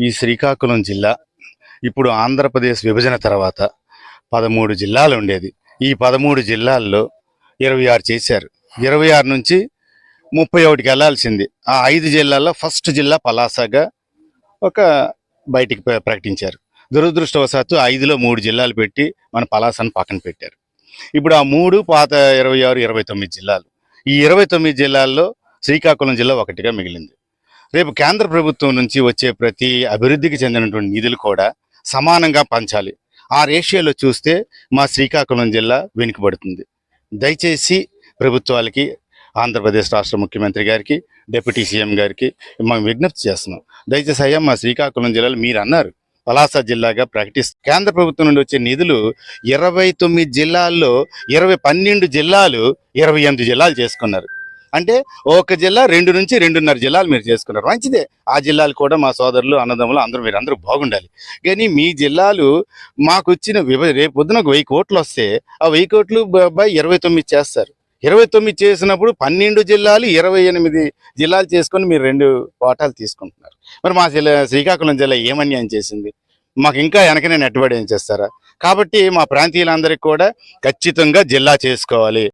ఈ శ్రీకాకుళం జిల్లా ఇప్పుడు ఆంధ్రప్రదేశ్ విభజన తర్వాత పదమూడు జిల్లాలు ఉండేది. ఈ పదమూడు జిల్లాల్లో ఇరవై ఆరు చేశారు. ఇరవై ఆరు నుంచి ముప్పై ఒకటికి వెళ్ళాల్సింది. ఆ ఐదు జిల్లాల్లో ఫస్ట్ జిల్లా పలాసగా ఒక బయటికి ప్రకటించారు. దురదృష్టవశాత్తు ఐదులో మూడు జిల్లాలు పెట్టి మన పలాసను పక్కన పెట్టారు. ఇప్పుడు ఆ మూడు పాత ఇరవై ఆరు ఇరవై తొమ్మిది జిల్లాలు. ఈ ఇరవై తొమ్మిది జిల్లాల్లో శ్రీకాకుళం జిల్లా ఒకటిగా మిగిలింది. రేపు కేంద్ర ప్రభుత్వం నుంచి వచ్చే ప్రతి అభివృద్ధికి చెందినటువంటి నిధులు కూడా సమానంగా పంచాలి. ఆ రేషియోలో చూస్తే మా శ్రీకాకుళం జిల్లా వెనుకబడుతుంది. దయచేసి ప్రభుత్వాలకి ఆంధ్రప్రదేశ్ రాష్ట్ర ముఖ్యమంత్రి గారికి డిప్యూటీ సీఎం గారికి మేము విజ్ఞప్తి చేస్తున్నాం. దయచేసి అయ్యా మా శ్రీకాకుళం జిల్లాలో మీరు అన్నారు పలాస జిల్లాగా ప్రకటిస్తూ. కేంద్ర ప్రభుత్వం నుండి వచ్చే నిధులు ఇరవై తొమ్మిది జిల్లాల్లో ఇరవై పన్నెండు జిల్లాలు ఇరవై ఎనిమిది జిల్లాలు చేసుకున్నారు. అంటే ఒక జిల్లా రెండు నుంచి రెండున్నర జిల్లాలు మీరు చేసుకున్నారు. మంచిదే. ఆ జిల్లాలు కూడా మా సోదరులు అన్నదమ్ములు అందరూ మీరు అందరూ బాగుండాలి. కానీ మీ జిల్లాలు మాకు వచ్చిన విభ రేపు పొద్దున ఒక వెయ్యి కోట్లు వస్తే ఆ వెయ్యి కోట్లు బై ఇరవై తొమ్మిది చేస్తారు. ఇరవై తొమ్మిది చేసినప్పుడు పన్నెండు జిల్లాలు ఇరవై ఎనిమిది జిల్లాలు చేసుకొని మీరు రెండు వాటాలు తీసుకుంటున్నారు. మరి మా జిల్లా శ్రీకాకుళం జిల్లా ఏమన్యాయం చేసింది? మాకు ఇంకా వెనకనే నెట్టుబడి ఏం చేస్తారా? కాబట్టి మా ప్రాంతీయులందరికీ కూడా ఖచ్చితంగా జిల్లా చేసుకోవాలి.